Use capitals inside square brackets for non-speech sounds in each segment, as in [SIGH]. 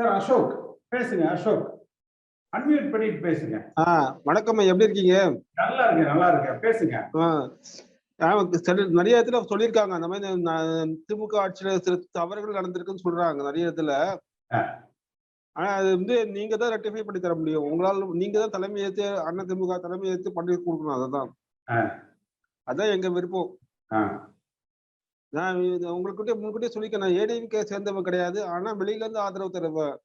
Sir Ashok பேசுங்க Ashok unmute பண்ணிட்டு பேசுங்க. ஆ வணக்கம் எப்படி இருக்கீங்க? நல்லா இருக்கேன் நல்லா இருக்கேன். பேசுங்க. நிறைய இடத்துல சொல்லியிருக்காங்க. அந்த மாதிரி திமுக ஆட்சியில சில தவறுகள் நடந்திருக்குன்னு சொல்றாங்க நிறைய இடத்துல. ஆனா அது வந்து நீங்க தான் ரெக்டிஃபை பண்ணி தர முடியும். உங்களால நீங்க தான் தலைமை ஏற்று அண்ணா திமுக தலைமை ஏற்று பண்ணி கொடுக்கணும் அதான். அதான் எங்க விருப்பம். நான் உங்ககிட்ட முன்கூட்டியே சொல்லிக்க நான் ஏடிஎம்கே சேர்ந்தவன் கிடையாது. ஆனா வெளியில இருந்து ஆதரவு தருவேன்.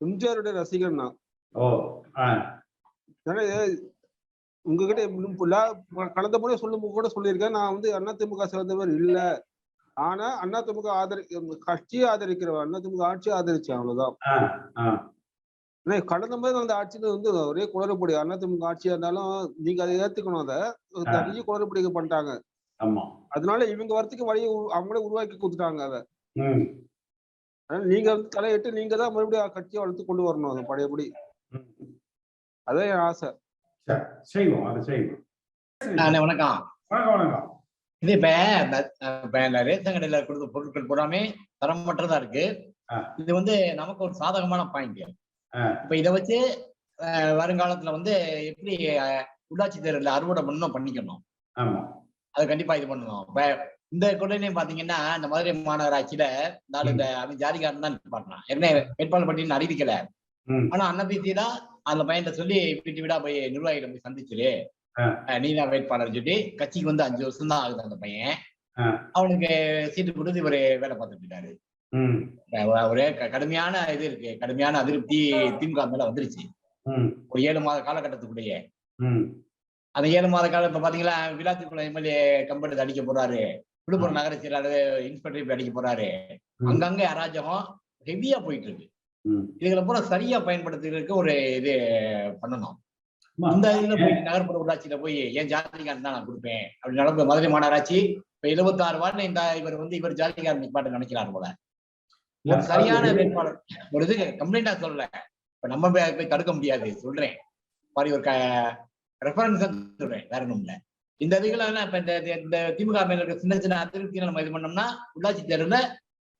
எம்ஜிஆருடைய ரசிகன் நான். உங்ககிட்ட கடந்த முறை சொல்லும் கூட சொல்லியிருக்கேன். நான் வந்து அண்ணா திமுக சேர்ந்தவர் இல்ல. ஆனா அண்ணா திமுக ஆதரி கட்சியை ஆதரிக்கிறவன் அண்ணா திமுக ஆட்சியை ஆதரிச்சேன் அவ்வளவுதான். கடந்த முறை அந்த ஆட்சியில வந்து ஒரே குளறுபடி அண்ணா திமுக ஆட்சியா இருந்தாலும் நீங்க அதை ஏத்துக்கணும் அதை. நிறைய குளறுபடிகள் பண்ணிட்டாங்க. ஆமா. அதனால இவங்க வரத்துக்கு வழியை அவங்களே உருவாக்கி கொடுத்துட்டாங்க அதை. நீங்க வந்து தலையிட்டு நீங்க தான் மறுபடியும் கட்சியை வளர்த்து கொண்டு வரணும் அதை பழையபடி. என் ஆசை. செய்வோம் அதை செய்வோம். வணக்கம். வணக்கம் வணக்கம். இது இப்ப ரேஷன் கடையில கொடுத்த பொருட்கள் பூராமே தரமற்றதா இருக்கு. இது வந்து நமக்கு ஒரு சாதகமான பாயிண்ட். இப்ப இத வச்சு அஹ், வருங்காலத்துல வந்து எப்படி உள்ளாட்சி தேர்தலில் அறுவடை பண்ணணும் பண்ணிக்கணும். ஆமா. அதை கண்டிப்பா இது பண்ணணும். இப்ப இந்த கொள்ளையிலையும் பாத்தீங்கன்னா இந்த மதுரை மாநகராட்சியில நாலு இந்த அவன் ஜாதிகாரன் தான் நிப்பாட்டினான். என்ன வேட்பாளர் பட்டியல் அறிவிக்கல. ஆனா அன்னபிசி தான் அந்த பையன்கிட்ட சொல்லி வீட்டு வீடா போய் நிர்வாகிகளை போய் சந்திச்சிரு. ஆ. அஹ் நீ தான் வேட்பாளர் சொல்லி கட்சிக்கு வந்து அஞ்சு வருஷம் தான் ஆகுது அந்த பையன். அவனுக்கு சீட்டு கொடுத்து இவரு வேலை பார்த்துட்டு இருக்காரு ஒரே கடுமையான இது இருக்கு. கடுமையான அதிருப்தி திமுக மேல வந்துருச்சு. ஒரு ஏழு மாத காலகட்டத்துக்குள்ளேயே. அந்த ஏழு மாத காலம் இப்ப பாத்தீங்களா விழாத்துக்குள்ள எம்எல்ஏ கம்பெனி அடிக்க போறாரு. விழுப்புரம் நகர செயலாளர் இன்ஸ்பெக்டர் அடிக்க போறாரு. அங்கங்க அராஜகம் ஹெவியா போயிட்டு இருக்கு. இதுகளை பூரா சரியா பயன்படுத்துறதுக்கு ஒரு இது பண்ணணும். இந்த இதுல போய் நகர்ப்புற உள்ளாட்சியில போய் என் ஜாதிகாரன் தான் நான் கொடுப்பேன்? அப்படி நடந்த மதுரை மாநகராட்சி இப்ப 76 ஆறு வார்டு இந்த இவர் வந்து இவர் ஜாதிகாரன் நிப்பாட்டு நினைக்கிறார் போல. ஒரு சரியான வேட்பாளர். ஒரு இது கம்ப்ளைண்டா சொல்லல. இப்ப நம்ம போய் போய் தடுக்க முடியாது சொல்றேன். மாதிரி ஒரு ரெஃபரன்ஸ் சொல்றேன் வேற ஒண்ணும் இல்ல. இந்த இதுகளை இப்ப இந்த இந்த- திமுக மேல இருக்க சின்ன சின்ன அதிருப்திகளை நம்ம இது பண்ணோம்னா உள்ளாட்சி தேர்தல்ல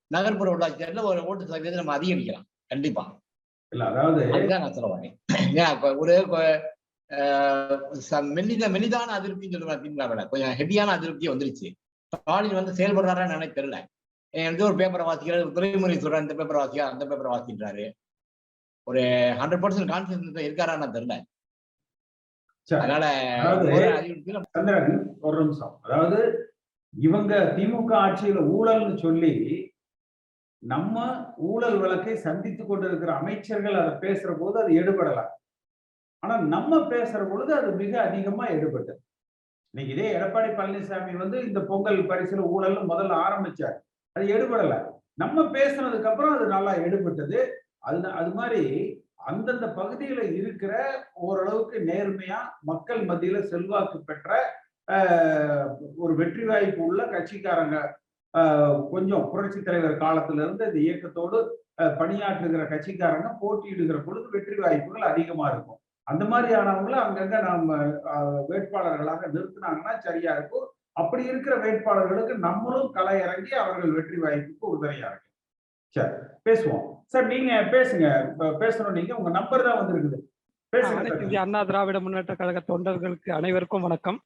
நகர்ப்புற உள்ளாட்சி தேர்தல்ல ஒரு ஓட்டு சதவீதத்தை நம்ம அதிகரிக்கலாம். கண்டிப்பா. இல்ல அதாவது அதுதான் நான் சொல்ல வரேன். ஒரு மெல்லித மெலிதான அதிருப்தின்னு சொல்லுவேன் திமுக விட கொஞ்சம் ஹெவியான அதிருப்தி வந்துருச்சு. ஸ்டாலின் வந்து செயல்படுறாரான்னு எனக்கு தெரியல. எனக்கு ஒரு பேப்பரை வாசிக்கிறார் துறைமுறை சொல்றாரு இந்த பேப்பரை வாசிக்கிறார் அந்த பேப்பரை வாசிக்கிறாரு. ஒரு ஹண்ட்ரட் பர்சன்ட் கான்பிடன்ஸ் இருக்காரான்னு தெரியல. அதனால அதாவது- ஒரு அதிருப்தியில சந்திரன் ஒரு நிமிஷம். அதாவது இவங்க திமுக ஆட்சியில ஊழல்னு சொல்லி நம்ம ஊழல் வழக்கை சந்தித்து கொண்டிருக்கிற அமைச்சர்கள் அதை பேசுற போது அது எடுபடலாம். ஆனா நம்ம பேசுற பொழுது அது மிக அதிகமா எடுபட்டது. இன்னைக்கு இதே எடப்பாடி பழனிசாமி வந்து இந்த பொங்கல் பரிசுல ஊழல்னு முதல்ல ஆரம்பிச்சார். அது எடுபடல. நம்ம பேசுனதுக்கு அப்புறம் அது நல்லா எடுபட்டது. அது அது மாதிரி அந்தந்த பகுதியில இருக்கிற ஓரளவுக்கு நேர்மையா மக்கள் மத்தியில செல்வாக்கு பெற்ற ஒரு வெற்றி வாய்ப்பு உள்ள கட்சிக்காரங்க கொஞ்சம் புரட்சி தலைவர் காலத்துல இருந்து இந்த இயக்கத்தோடு பணியாற்றுகிற கட்சிக்காரங்க போட்டியிடுகிற பொழுது வெற்றி வாய்ப்புகள் அதிகமா இருக்கும். அந்த மாதிரியானவங்களை அங்கங்க நம்ம வேட்பாளர்களாக நிறுத்தினாங்கன்னா சரியா இருக்கும். அப்படி இருக்கிற வேட்பாளர்களுக்கு நம்மளும் களை இறங்கி அவர்கள் வெற்றி வாய்ப்புக்கு உதவியா இருக்கும் சரி பேசுவோம். சார் நீங்க பேசுங்க. பேசணும். நீங்க உங்க நம்பர் தான் வந்திருக்குது. பேசுங்க அண்ணா திராவிட முன்னேற்ற கழக தொண்டர்களுக்கு அனைவருக்கும் வணக்கம்.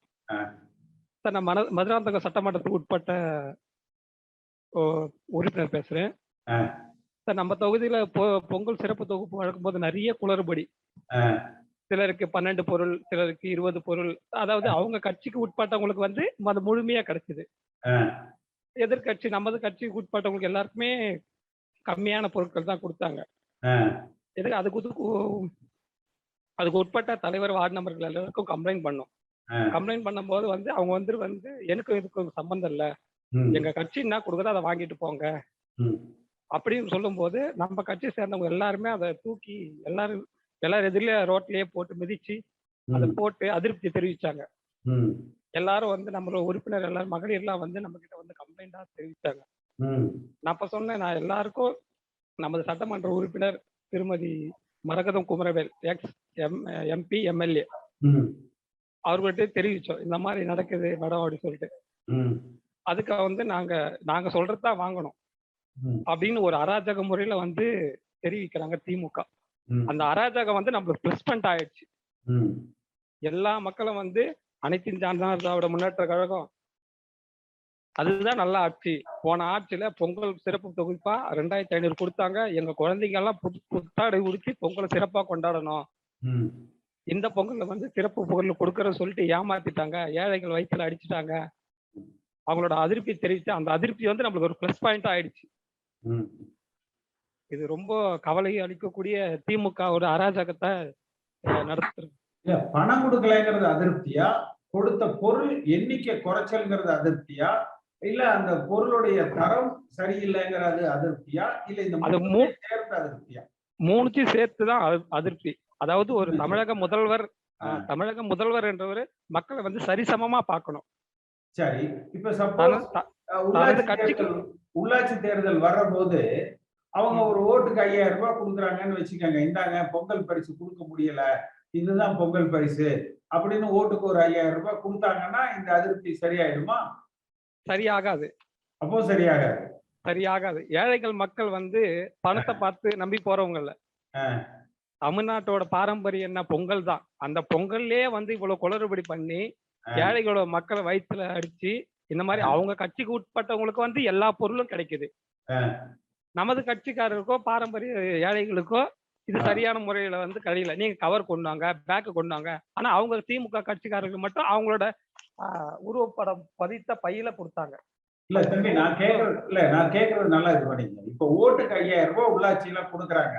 சார் நான் மன மதுராந்தகம் சட்டமன்றத்துக்கு உட்பட்ட உறுப்பினர் பேசுறேன். சார் நம்ம தொகுதியில பொ- பொங்கல் சிறப்பு தொகுப்பு வழங்கும்போது நிறைய குளறுபடி. சிலருக்கு பன்னெண்டு பொருள் சிலருக்கு இருபது பொருள். அதாவது அவங்க கட்சிக்கு உட்பட்டவங்களுக்கு வந்து அது முழுமையா கிடைச்சது. எதிர்கட்சி நமது கட்சிக்கு உட்பட்டவங்களுக்கு எல்லாருக்குமே கம்மியான பொருட்கள் தான் கொடுத்தாங்க. எதுக்கு அதுக்கு அதுக்கு உட்பட்ட தலைவர் வார்டு நம்பர்கள் எல்லாருக்கும் கம்ப்ளைண்ட் பண்ணோம். கம்ப்ளைண்ட் பண்ணும்போது வந்து அவங்க வந்து வந்து எனக்கும் இதுக்கும் சம்பந்தம் இல்ல. எங்க கட்சி என்ன கொடுக்குதோ அதை வாங்கிட்டு போங்க. அப்படின்னு சொல்லும்போது நம்ம கட்சி சேர்ந்தவங்க எல்லாருமே அதை தூக்கி எல்லாரும் எல்லாரும் எதிரில ரோட்லயே போட்டு மிதிச்சு அதை. போட்டு அதிருப்தி தெரிவிச்சாங்க. எல்லாரும் வந்து நம்மளோட உறுப்பினர் எல்லாரும் மகளிர்லாம் வந்து நம்ம கிட்ட வந்து கம்ப்ளைண்டா தெரிவிச்சாங்க. நான் அப்ப சொன்னேன் நான் எல்லாருக்கும் நமது சட்டமன்ற உறுப்பினர் திருமதி Maragatham Kumaravel ex M MP MLA ம். அவர்கிட்ட தெரிவிச்சோம் இந்த மாதிரி நடக்குது மேடம் அப்படின்னு சொல்லிட்டு. ம். அதுக்கு வந்து நாங்க நாங்க சொல்றது தான் வாங்கணும் அப்படின்னு ஒரு அராஜக முறையில வந்து தெரிவிக்கிறாங்க திமுக. அந்த அராஜகம் வந்து நம்மளுக்கு ப்ளஸ் பாயிண்ட் ஆயிடுச்சு எல்லா மக்களும் வந்து அனைத்து இந்திய அண்ணா திராவிட முன்னேற்ற கழகம் அதுதான் நல்ல ஆட்சி. போன ஆட்சியில பொங்கல் சிறப்பு தொகுப்பா ரெண்டாயிரத்தி ஐநூறு கொடுத்தாங்க. எங்க குழந்தைங்க எல்லாம் புது புத்தாடை உடுத்தி பொங்கலை சிறப்பா கொண்டாடணும். இந்த பொங்கல்ல வந்து சிறப்பு பொங்கல் கொடுக்கறன்னு சொல்லிட்டு ஏமாத்திட்டாங்க. ஏழைகள் வயிற்றுல அடிச்சிட்டாங்க. அவங்களோட அதிருப்தி தெரிவித்து அந்த அதிருப்தி வந்து நம்மளுக்கு ஒரு ப்ளஸ் பாயிண்ட் ஆயிடுச்சு. இது ரொம்ப கவலை அளிக்கக்கூடிய திமுக ஒரு அராஜகத்தை நடத்துறது இல்ல பணம் கொடுக்கலைங்கிறது அதிருப்தியா? கொடுத்த பொருள் எண்ணிக்கை குறைச்சல்ங்கிறது அதிருப்தியா? இல்ல அந்த பொருளுடைய தரம் சரியில்லைங்கிறது அதிருப்தியா? இல்ல இந்த சேர்ந்த அதிருப்தியா? மூணுத்தையும் சேர்த்து தான் அ- அதிருப்தி. அதாவது ஒரு. தமிழக முதல்வர் தமிழக முதல்வர் என்றவர் மக்களை வந்து சரிசமமா பார்க்கணும். சரி. இப்ப சப்போஸ் உள்ளாட்சி தேர்தல் உள்ளாட்சி தேர்தல் வர்ற போது அவங்க ஒரு ஓட்டுக்கு ஐயாயிரம் ரூபாய் கொடுக்குறாங்கன்னு வச்சுக்கோங்க. இந்தாங்க பொங்கல் பரிசு கொடுக்க முடியல. இதுதான் பொங்கல் பரிசு அப்படின்னு ஓட்டுக்கு ஒரு ஐயாயிரம் ரூபாய் கொடுத்தாங்கன்னா இந்த அதிருப்தி சரியாயிடுமா? சரியாகாது. அப்போ சரியாகாது. சரியாகாது. ஏழைகள் மக்கள் வந்து பணத்தை பார்த்து நம்பி போறவங்க இல்ல ஆ. தமிழ்நாட்டோட பாரம்பரியம் என்ன? பொங்கல் தான். அந்த பொங்கல்லே வந்து இவ்வளவு குளறுபடி பண்ணி. ஏழைகளோட மக்களை வயிற்றுல அடிச்சு இந்த மாதிரி அவங்க கட்சிக்கு உட்பட்டவங்களுக்கு வந்து எல்லா பொருளும் கிடைக்குது. நமது கட்சிக்காரருக்கோ பாரம்பரிய ஏழைகளுக்கோ இது. சரியான முறையில வந்து கழியல நீங்க கவர் கொண்டு வாங்க பேக்கு கொண்டு வாங்க ஆனா அவங்க திமுக கட்சிக்காரர்கள் மட்டும் அவங்களோட உருவப்படம் பதித்த பையில கொடுத்தாங்க. இல்ல தம்பி நான் கேக்குறது இல்ல நான் கேக்குறது நல்லா இது பண்ணீங்க இப்ப ஓட்டுக்கு ஐயாயிரம் ரூபாய் உள்ளாட்சியில கொடுக்குறாங்க.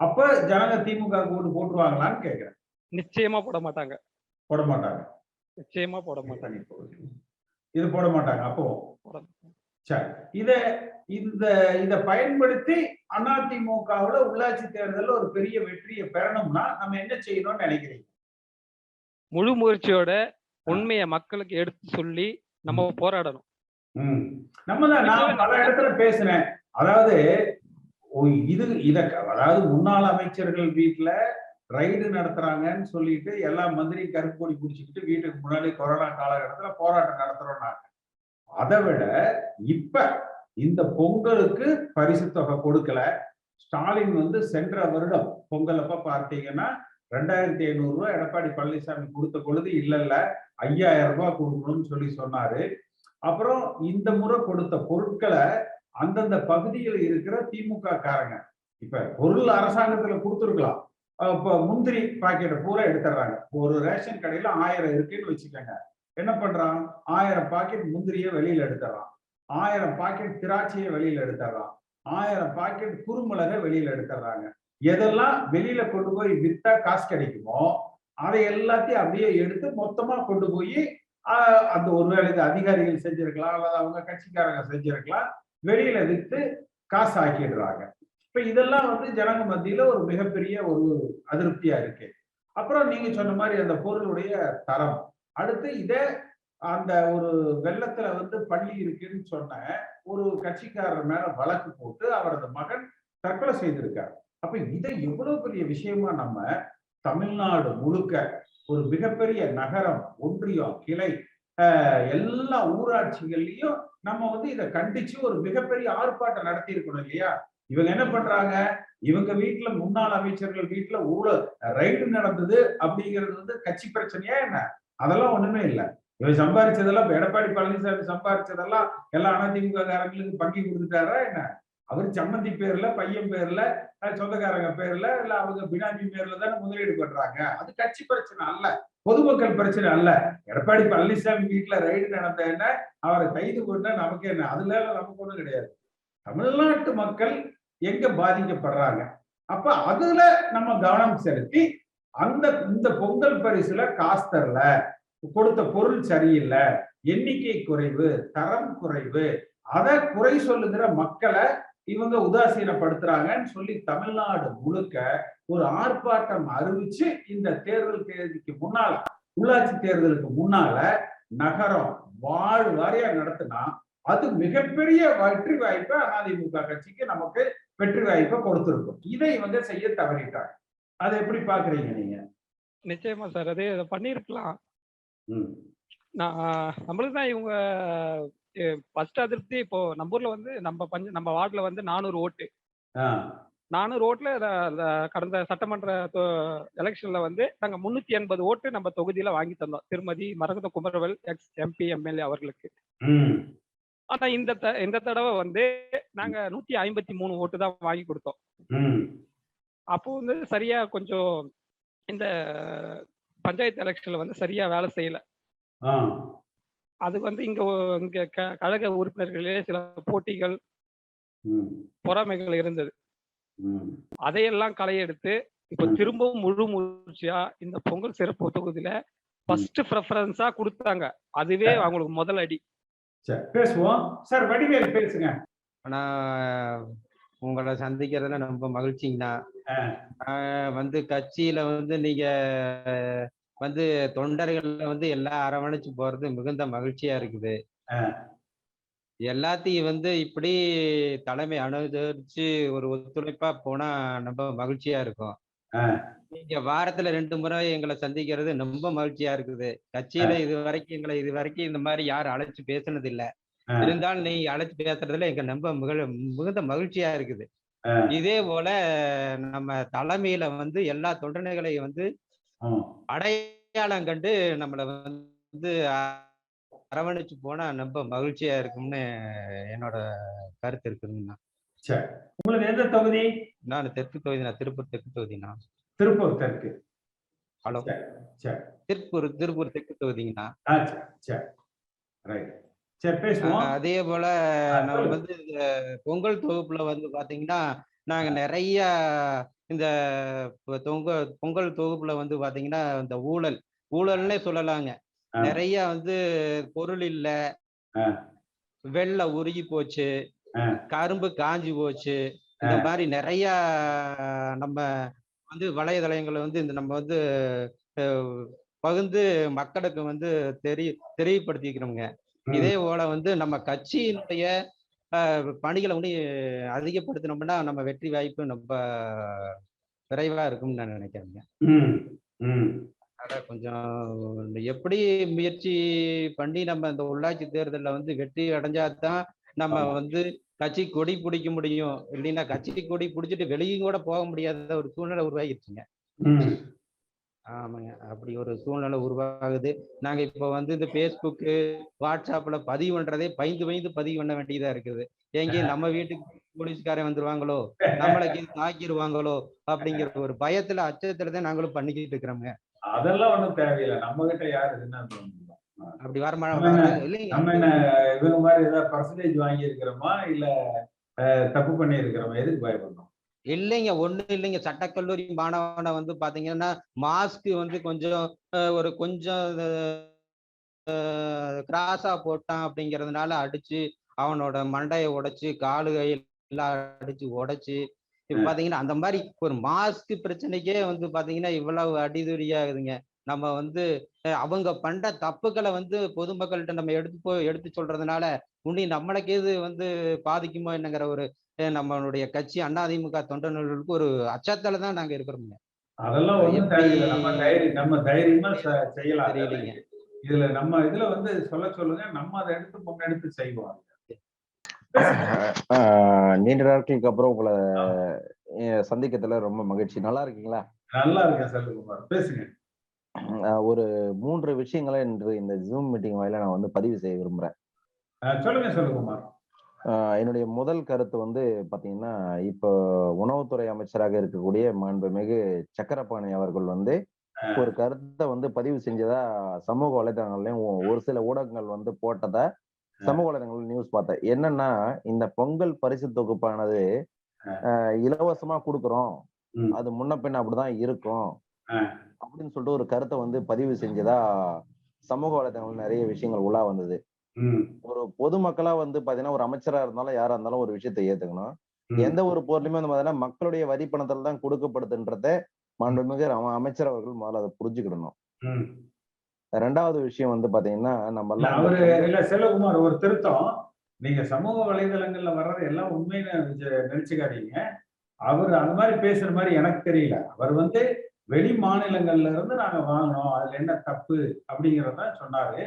அப்ப ஜனங்க திமுக ஓட்டு போட்டுருவாங்களான்னு கேக்குறேன். நிச்சயமா போட மாட்டாங்க. போட மாட்டாங்க. நிச்சயமா போட மாட்டாங்க. இது போட மாட்டாங்க அப்போ. சரி இத இந்த இத பயன்படுத்தி அதிமுகவுல உள்ளாட்சி தேர்தல்ல ஒரு பெரிய வெற்றியை பெறணும்னா நம்ம என்ன செய்யணும்னு நினைக்கிறீங்க? முழு முயற்சியோட உண்மையை மக்களுக்கு எடுத்து சொல்லி நம்ம போராடணும். நம்ம தான் நான் பல இடத்துல பேசினேன். அதாவது இது இத அதாவது முன்னாள் அமைச்சர்கள் வீட்டுல ரைடு நடத்துறாங்கன்னு சொல்லிட்டு எல்லா மந்திரி கருப்பு கொடி பிடிச்சிக்கிட்டு வீட்டுக்கு முன்னாடி கொரோனா காலகட்டத்துல போராட்டம் நடத்துறோம் நாங்க அதை விட இப்ப இந்த பொங்கலுக்கு பரிசு தொகை கொடுக்கல. ஸ்டாலின் வந்து சென்ற வருடம் பொங்கல் அப்ப பார்த்தீங்கன்னா ரெண்டாயிரத்தி ஐநூறு ரூபாய் எடப்பாடி பழனிசாமி கொடுத்த பொழுது இல்ல இல்ல ஐயாயிரம் ரூபாய் கொடுக்கணும்னு சொல்லி சொன்னாரு. அப்புறம் இந்த முறை கொடுத்த பொருட்களை அந்தந்த பகுதியில் இருக்கிற திமுக காரங்க இப்ப பொருள் அரசாங்கத்துல கொடுத்துருக்கலாம். இப்போ முந்திரி பாக்கெட்டை பூரா எடுத்துடுறாங்க. ஒரு ரேஷன் கடையில ஆயிரம் இருக்குன்னு வச்சுக்கோங்க. என்ன பண்றான்? ஆயிரம் பாக்கெட் முந்திரியை வெளியில எடுத்துடுறான். ஆயிரம் பாக்கெட் திராட்சையை வெளியில எடுத்துடுறான். ஆயிரம் பாக்கெட் குறுமிளகை வெளியில எடுத்துடுறாங்க. எதெல்லாம் வெளியில கொண்டு போய் வித்தா காசு கிடைக்குமோ அதை எல்லாத்தையும் அப்படியே எடுத்து மொத்தமா கொண்டு போய் அந்த ஒருவேளை இது அதிகாரிகள் செஞ்சிருக்கலாம் அல்லது அவங்க கட்சிக்காரங்க செஞ்சிருக்கலாம் வெளியில வித்து காசு ஆக்கிடுறாங்க. இப்ப இதெல்லாம் வந்து ஜனங்க மத்தியில ஒரு மிகப்பெரிய ஒரு அதிருப்தியா இருக்கு. அப்புறம் நீங்க சொன்ன மாதிரி அந்த பொருளுடைய தரம். அடுத்து இதே அந்த ஒரு வெள்ளத்துல வந்து பள்ளி இருக்குன்னு சொன்ன ஒரு கட்சிக்காரர் மேல வழக்கு போட்டு அவரது மகன் தற்கொலை செய்திருக்கார். அப்ப இதை எவ்வளவு பெரிய விஷயமா நம்ம தமிழ்நாடு முழுக்க ஒரு மிகப்பெரிய நகரம் ஒன்றியம் கிளை எல்லா ஊராட்சிகள்லயும் நம்ம வந்து இதை கண்டிச்சு ஒரு மிகப்பெரிய ஆர்ப்பாட்டம் நடத்தி இருக்கணும் இல்லையா? இவங்க என்ன பண்றாங்க? இவங்க வீட்டுல முன்னாள் அமைச்சர்கள் வீட்டுல ஊழல் ரைடு நடந்தது அப்படிங்கிறது வந்து கட்சி பிரச்சனையா என்ன? அதெல்லாம் ஒண்ணுமே இல்லை. இவன் சம்பாரிச்சதெல்லாம் எடப்பாடி பழனிசாமி சம்பாரிச்சதெல்லாம் எல்லா அதிமுக காரங்களுக்கு பங்கி கொடுத்துட்டாரா என்ன? அவர் சம்மந்தி பேர்ல பையன் பேர்ல சொந்தக்காரங்க பேர்ல இல்ல அவங்க பினாமி பேர்ல தானே முதலீடு பண்றாங்க. அது கட்சி பிரச்சனை அல்ல. பொதுமக்கள் பிரச்சனை அல்ல. எடப்பாடி பழனிசாமி வீட்டுல ரைடு நடந்த என்ன? அவரை கைது கொண்டா நமக்கு என்ன? அதுல நமக்கு ஒண்ணும் கிடையாது. தமிழ்நாட்டு மக்கள் எங்க பாதிக்கப்படுறாங்க? அப்ப அதுல நம்ம கவனம் செலுத்தி அந்த இந்த பொங்கல் பரிசுல காசு தரல. கொடுத்த பொருள் சரியில்லை. எண்ணிக்கை குறைவு தரம் குறைவு. அதை குறை சொல்லுகிற மக்களை இவங்க உதாசீனப்படுத்துறாங்கன்னு சொல்லி தமிழ்நாடு முழுக்க ஒரு ஆர்ப்பாட்டம் அறிவிச்சு இந்த தேர்தல் தேதிக்கு முன்னால உள்ளாட்சி தேர்தலுக்கு முன்னால நகரம் வாழ் வாரியா நடத்தினா அது மிகப்பெரிய வெற்றி வாய்ப்பை அதிமுக கட்சிக்கு நமக்கு வெற்றி வாய்ப்பை கொடுத்திருக்கும். இதை இவங்க செய்ய தவறிட்டாங்க. அதை எப்படி பாக்குறீங்க நீங்க? நிச்சயமா சார் அது இதை பண்ணியிருக்கலாம். ம், நான் நம்மளுக்கு தான் இவங்க ஃபர்ஸ்ட் அதிருப்தி இப்போ நம்ம ஊர்ல வந்து நம்ம பஞ்ச நம்ம வார்டுல வந்து நானூறு ஓட்டு. நானூறு ஓட்டுல கடந்த சட்டமன்ற எலெக்ஷன்ல வந்து நாங்க முன்னூத்தி எண்பது ஓட்டு நம்ம தொகுதியில வாங்கி தந்தோம். திருமதி மரகத குமரவேல் எக்ஸ் எம்பி எம்எல்ஏ அவர்களுக்கு. ஆனா இந்த இந்த தடவை வந்து நாங்க நூத்தி ஐம்பத்தி மூணு ஓட்டு தான் வாங்கி கொடுத்தோம். அப்போ வந்து சரியா கொஞ்சம் இந்த பஞ்சாயத்து எலெக்ஷன்ல வந்து சரியா வேலை செய்யல. அது வந்து இங்க இங்க க- கழக உறுப்பினர்களே சில போட்டிகள் ம், பொறாமைகள் இருந்தது. ம். அதையெல்லாம் களையெடுத்து இப்போ ம். திரும்பவும் முழு முயற்சியா இந்த பொங்கல் சிறப்பு தொகுதியில ஃபர்ஸ்ட் ப்ரெஃபரன்ஸா கொடுத்தாங்க. அதுவே அவங்களுக்கு முதல் அடி. சரி பேசுவோம். சார் வடிவேல் பேசுங்க. ஆனா உங்களை சந்திக்கிறதுல ரொம்ப மகிழ்ச்சிங்கண்ணா. ஆ. ஆஹ் வந்து கட்சியில வந்து நீங்க வந்து தொண்டர்கள்ல வந்து எல்லாம் அரவணைச்சு போறது மிகுந்த மகிழ்ச்சியா இருக்குது. எல்லாத்தையும் வந்து இப்படி தலைமை அனுசரிச்சு ஒரு ஒத்துழைப்பா போனா ரொம்ப மகிழ்ச்சியா இருக்கும். நீங்க வாரத்துல ரெண்டு முறை எங்களை சந்திக்கிறது ரொம்ப மகிழ்ச்சியா இருக்குது கட்சியில இது வரைக்கும் எங்களை இது வரைக்கும் இந்த மாதிரி யாரும் அழைச்சு பேசுனது இல்ல. இருந்தாலும் நீங்க அழைச்சு பேசுறதுல எங்க ரொம்ப மிக மிகுந்த மகிழ்ச்சியா இருக்குது. இதே போல நம்ம தலைமையில வந்து எல்லா தொண்டனைகளையும் வந்து அடையாளம் கண்டு நம்மளை வந்து அரவணைச்சு போனா ரொம்ப மகிழ்ச்சியா இருக்கும்னு என்னோட கருத்து இருக்குதுங்கண்ணா சரி. உங்களுக்கு எந்த தொகுதி? நான் தெற்கு தொகுதி நான் திருப்பூர் தெற்கு தொகுதிண்ணா திருப்பூர் தெற்கு. ஹலோ. திருப்பூர் திருப்பூர் தெற்கு தொகுதிங்கண்ணா அதே போல நம்ம சொல்லுங்க. வந்து பொங்கல் தொகுப்புல வந்து பாத்தீங்கன்னா நாங்க நிறைய இந்த தொங்க பொங்கல் தொகுப்புல வந்து பாத்தீங்கன்னா இந்த ஊழல் ஊழல்னே சொல்லலாங்க. நிறைய வந்து பொருள் இல்ல. வெள்ளை உருகி போச்சு. கரும்பு காஞ்சி போச்சு இந்த மாதிரி நிறைய நம்ம வந்து வலைதளங்களை வந்து இந்த நம்ம வந்து அஹ், பகிர்ந்து மக்களுக்கு வந்து தெரிய தெரியப்படுத்திக்கிறோங்க. இதே போல வந்து நம்ம கட்சியினுடைய பணிகளை வந்து அதிகப்படுத்தினோம்னா நம்ம வெற்றி வாய்ப்பு ரொம்ப விரைவா இருக்கும்னு நான் நினைக்கிறேங்க கொஞ்சம் எப்படி முயற்சி பண்ணி நம்ம இந்த உள்ளாட்சி தேர்தலில் வந்து வெற்றி அடைஞ்சாதான் நம்ம. வந்து கட்சி கொடி பிடிக்க முடியும் இல்லைன்னா கட்சி கொடி பிடிச்சிட்டு வெளியும் கூட போக முடியாத ஒரு சூழ்நிலை உருவாகிடுச்சுங்க. ஆமாங்க. அப்படி ஒரு சூழ்நிலை உருவாகுது. நாங்க இப்போ வந்து இந்த ஃபேஸ்புக்கு வாட்ஸ்அப்ல பதிவு பண்றதே பயந்து பயந்து பதிவு பண்ண வேண்டியதா இருக்குது. எங்கேயும் [LAUGHS] நம்ம வீட்டுக்கு போலீஸ்காரன் வந்துருவாங்களோ? நம்மளுக்கு இது தாக்கிடுவாங்களோ அப்படிங்கிற ஒரு பயத்துல அச்சத்துல தான் நாங்களும் பண்ணிக்கிட்டு இருக்கிறோங்க அதெல்லாம் ஒண்ணும் தேவையில்லை. நம்ம கிட்ட யாரு என்ன அப்படி வர நம்ம என்ன- இல்லைங்க. நம்ம என்ன இவங்க மாதிரி ஏதாவது பர்சன்டேஜ் வாங்கி இருக்கிறோமா இல்ல தப்பு பண்ணி இருக்கிறோமா எதுக்கு பயப்படணும்? இல்லைங்க ஒண்ணு இல்லைங்க. சட்டக்கல்லூரி மாணவனை வந்து பாத்தீங்கன்னா மாஸ்க் வந்து கொஞ்சம் ஒரு கொஞ்சம் கிராஸா போட்டான் அப்படிங்கறதுனால அடிச்சு அவனோட மண்டையை உடைச்சு காலு கையெல்லாம் அடிச்சு உடைச்சு இப்ப பாத்தீங்கன்னா அந்த மாதிரி ஒரு மாஸ்க் பிரச்சனைக்கே வந்து பாத்தீங்கன்னா இவ்வளவு அடிதுரியாகுதுங்க நம்ம வந்து அவங்க பண்ற தப்புக்களை வந்து பொதுமக்கள்கிட்ட நம்ம எடுத்து போய் எடுத்து சொல்றதுனால உன்னி நம்மளுக்கு எது வந்து பாதிக்குமோ என்னங்கிற ஒரு நம்மளுடைய கட்சி அதிமுக தொண்டர்களுக்கு ஒரு அச்சத்துல தான் நாங்க இருக்கிறோங்க அதெல்லாம் ஒண்ணும் எப்படி- தேவையில்லை. நம்ம தைரியம் நம்ம தைரியமா செய்யலாம் தெரியலைங்க. இதுல நம்ம இதுல வந்து சொல்ல சொல்லுங்க நம்ம அதை எடுத்து முன்னெடுத்து செய்வோம். நீண்ட நாட்களுக்கு அப்புறம் உங்களை சந்திக்கிறதுல ரொம்ப மகிழ்ச்சி. நல்லா இருக்கீங்களா? நல்லா இருக்கேன் செல்வகுமார் பேசுங்க. ஒரு மூன்று விஷயங்களை இன்று இந்த ஜூம் மீட்டிங் வாயில நான் வந்து பதிவு செய்ய விரும்புறேன். சொல்லுங்க செல்வகுமார் என்னுடைய முதல் கருத்து வந்து பாத்தீங்கன்னா இப்போ உணவுத்துறை அமைச்சராக இருக்கக்கூடிய மாண்புமிகு சக்கரபாணி அவர்கள் வந்து ஒரு கருத்தை வந்து பதிவு செஞ்சதா சமூக வலைதளங்கள்லயும் ஒரு சில ஊடகங்கள் வந்து போட்டதா சமூக வலைதளங்கள் நியூஸ் பார்த்தேன். என்னன்னா இந்த பொங்கல் பரிசு தொகுப்பானது இலவசமா கொடுக்குறோம். அது முன்ன பின்ன அப்படிதான் இருக்கும். அப்படின்னு சொல்லிட்டு ஒரு கருத்தை வந்து பதிவு செஞ்சதா சமூக வலைதளங்கள் நிறைய விஷயங்கள் உலா வந்தது. ஒரு பொதுமக்களா வந்து பாத்தீங்கன்னா ஒரு அமைச்சரா இருந்தாலும் யாரா இருந்தாலும் ஒரு விஷயத்தை ஏத்துக்கணும். எந்த ஒரு பொருளுமே வந்து பாத்தீங்கன்னா மக்களுடைய வரி பணத்துல தான் கொடுக்கப்படுதுன்றத மாண்புமிகு அம- அமைச்சர் அவர்கள் முதல்ல அதை புரிஞ்சுக்கிடணும். ரெண்டாவது விஷயம் வந்து பாத்தீங்கன்னா நம்ம அவரு இல்ல செல்வகுமார் ஒரு திருத்தம். நீங்க சமூக வலைதளங்கள்ல வர்றது எல்லாம் உண்மைன்னு நினைச்சு- நினைச்சுக்காதீங்க அவர் அந்த மாதிரி பேசுற மாதிரி எனக்கு தெரியல. அவர் வந்து வெளி மாநிலங்கள்ல இருந்து நாங்க வாங்கினோம். அதுல என்ன தப்பு அப்படிங்கறத சொன்னாரு.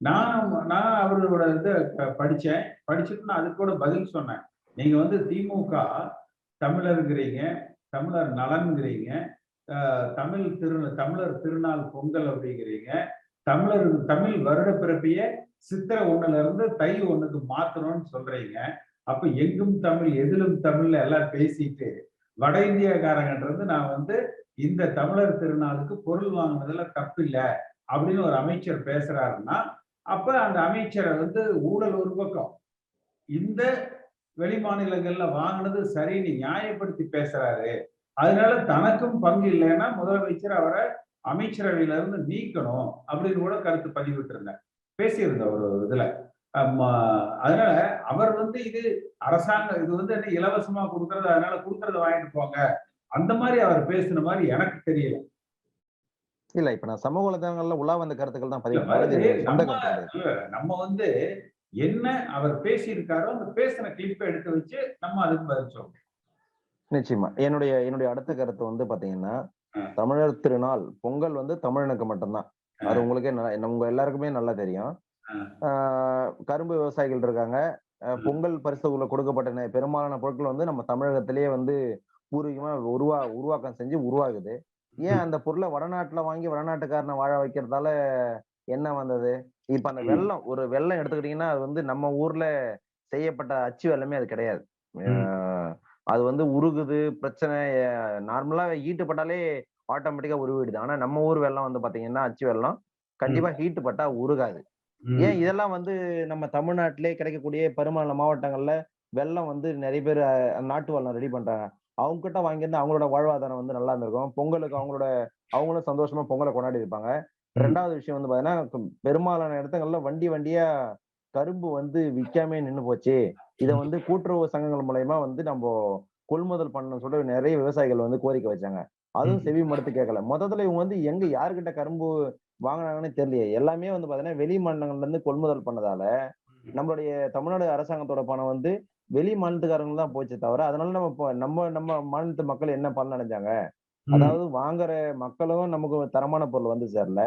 நான் நான் அவரோட இதை படித்தேன் படிச்சுட்டு நான் அதுக்கூட கூட பதில் சொன்னேன். நீங்கள் வந்து திமுக தமிழருங்கிறீங்க தமிழர் நலன்கிறீங்க தமிழ் திரு தமிழர் திருநாள் பொங்கல் அப்படிங்கிறீங்க தமிழர் தமிழ் வருட பிறப்பிய சித்திரை ஒண்ணுல இருந்து தை ஒண்ணுக்கு மாத்தணும்னு சொல்றீங்க. அப்ப எங்கும் தமிழ் எதிலும் தமிழ்ல எல்லாம் பேசிட்டு வட இந்தியக்காரங்கன்றது நான் வந்து இந்த தமிழர் திருநாளுக்கு பொருள் வாங்கினதுல இல்லை அப்படின்னு ஒரு அமைச்சர் பேசுறாருன்னா அப்ப அந்த அமைச்சரை வந்து ஊழல் ஒரு பக்கம். இந்த வெளி மாநிலங்கள்ல வாங்கினது சரின்னு நியாயப்படுத்தி பேசுறாரு. அதனால தனக்கும் பங்கு இல்லைன்னா முதலமைச்சர் அவரை அமைச்சரவையில இருந்து நீக்கணும் அப்படின்னு கூட கருத்து பதிவிட்டு இருந்தேன் பேசியிருந்த ஒரு இதுல. அதனால அவர் வந்து இது அரசாங்கம் இது வந்து என்ன இலவசமா கொடுக்கறது அதனால கொடுக்கறத வாங்கிட்டு போங்க. அந்த மாதிரி அவர் பேசின மாதிரி எனக்கு தெரியல. இல்ல இப்ப நான் சமூக வலைதளங்கள்ல உலா வந்த கருத்துக்கள் தான் பதிவு நம்ம- வந்து என்ன அவர் பேசியிருக்காரோ அந்த பேசின கிளிப்பை எடுத்து வச்சு நம்ம அதுக்கு பதில் சொல்றோம். நிச்சயமா. என்னுடைய என்னுடைய அடுத்த கருத்து வந்து பாத்தீங்கன்னா. தமிழர் திருநாள் பொங்கல் வந்து தமிழனுக்கு மட்டும்தான். அது உங்களுக்கே நல்ல- உங்க எல்லாருக்குமே நல்லா தெரியும். கரும்பு விவசாயிகள் இருக்காங்க. பொங்கல் பரிசுகளை கொடுக்கப்பட்ட பெரும்பாலான பொருட்கள் வந்து நம்ம தமிழகத்திலேயே வந்து பூர்வீகமா உருவா உருவாக்கம் செஞ்சு உருவாகுது. ஏன் அந்த பொருளை வடநாட்டுல வாங்கி வடநாட்டுக்காரனை வாழ வைக்கிறதால என்ன வந்தது? இப்ப அந்த. வெள்ளம் ஒரு வெள்ளம் எடுத்துக்கிட்டீங்கன்னா அது வந்து நம்ம ஊர்ல செய்யப்பட்ட அச்சு வெள்ளமே அது கிடையாது. அது வந்து உருகுது பிரச்சனை நார்மலா ஈட்டுப்பட்டாலே ஆட்டோமேட்டிக்கா உருவிடுது ஆனா நம்ம ஊர் வெள்ளம் வந்து பாத்தீங்கன்னா அச்சு வெள்ளம் கண்டிப்பா ஹீட்டு பட்டா உருகாது. ஏன் இதெல்லாம் வந்து நம்ம தமிழ்நாட்டிலே கிடைக்கக்கூடிய பெரும்பாலான மாவட்டங்கள்ல வெள்ளம் வந்து நிறைய பேர் நாட்டு வெள்ளம் ரெடி பண்றாங்க. அவங்க கிட்ட வாங்கியிருந்து அவங்களோட வாழ்வாதாரம் வந்து நல்லா இருந்திருக்கும். பொங்கலுக்கு அவங்களோட அவங்களும் சந்தோஷமா பொங்கலை கொண்டாடி இருப்பாங்க. ரெண்டாவது விஷயம் வந்து பாத்தீங்கன்னா பெரும்பாலான இடத்துங்கள்ல வண்டி வண்டியா கரும்பு வந்து விற்காம நின்னு போச்சு. இதை வந்து கூட்டுறவு சங்கங்கள் மூலயமா வந்து நம்ம கொள்முதல் பண்ணணும்னு சொல்லிட்டு நிறைய விவசாயிகள் வந்து கோரிக்கை வச்சாங்க. அதுவும். செவி மடுத்து கேட்கல மொத்தத்துல இவங்க வந்து எங்க யாருக்கிட்ட கரும்பு வாங்கினாங்கன்னு தெரியலையே. எல்லாமே வந்து பாத்தீங்கன்னா வெளி மாநிலங்கள்ல இருந்து கொள்முதல் பண்ணதால நம்மளுடைய தமிழ்நாடு அரசாங்கத்தோட பணம் வந்து வெளி மாநிலத்துக்காரங்க தான் போச்சு தவிர அதனால நம்ம நம்ம நம்ம மாநிலத்து மக்கள் என்ன பலன் அடைஞ்சாங்க. அதாவது வாங்குற மக்களும் நமக்கு தரமான பொருள் வந்து சேரல.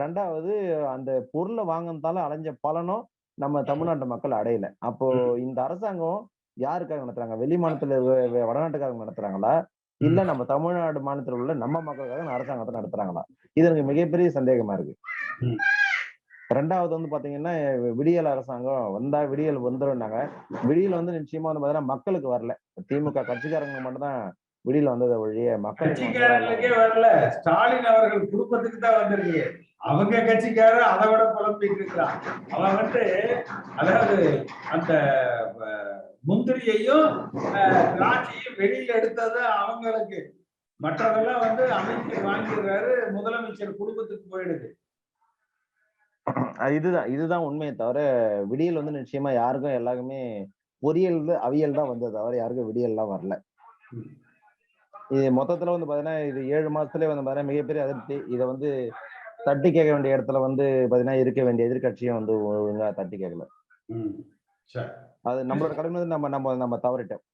ரெண்டாவது அந்த பொருளை வாங்கினதால அடைஞ்ச பலனும் நம்ம தமிழ்நாட்டு மக்கள் அடையல. அப்போ இந்த அரசாங்கம் யாருக்காக நடத்துறாங்க? வெளி மாநிலத்துல வடநாட்டுக்காரங்க நடத்துறாங்களா? இல்ல நம்ம தமிழ்நாடு மாநிலத்தில் உள்ள நம்ம மக்களுக்காக அரசாங்கத்தை நடத்துறாங்களா? இது எனக்கு மிகப்பெரிய சந்தேகமா இருக்கு. ரெண்டாவது வந்து பாத்தீங்கன்னா விடியல் அரசாங்கம் வந்தா விடியல் வந்துருன்னாங்க விடியல் வந்து நிச்சயமா வந்து பாத்தீங்கன்னா மக்களுக்கு வரல. திமுக கட்சிக்காரங்க மட்டும் தான் விடியல் வந்ததை ஒழிய மக்களுக்கு கட்சிக்காரர்களுக்கே வரல. ஸ்டாலின் அவர்கள் குடும்பத்துக்கு தான் வந்திருக்கு. அவங்க கட்சிக்காரர் அதை விட புலம்பிட்டு இருக்கிறான் அவன் வந்து அதாவது அந்த முந்திரியையும் திராட்சையும் வெளியில எடுத்தது அவங்களுக்கு. மற்றதெல்லாம் வந்து அமைச்சர் வாங்கிடுறாரு. முதலமைச்சர் குடும்பத்துக்கு போயிடுது. இதுதான் இதுதான் உண்மையை தவிர விடியல் வந்து நிச்சயமா யாருக்கும் எல்லாருக்குமே தான், அவியல் தான் வந்தது தவிர யாருக்கும் விடியல்லாம் வரல. இது மொத்தத்துல வந்து பாத்தீங்கன்னா இது ஏழு மாசத்துலயே வந்து பாத்தீங்கன்னா மிகப்பெரிய அதிருப்தி இதை வந்து தட்டி கேட்க வேண்டிய இடத்துல வந்து பாத்தீங்கன்னா இருக்க வேண்டிய எதிர்க்கட்சியும் வந்து ஒழுங்கா தட்டி கேட்கல. அது நம்மளோட கடமை நம்ம நம்ம நம்ம தவறிட்டோம்.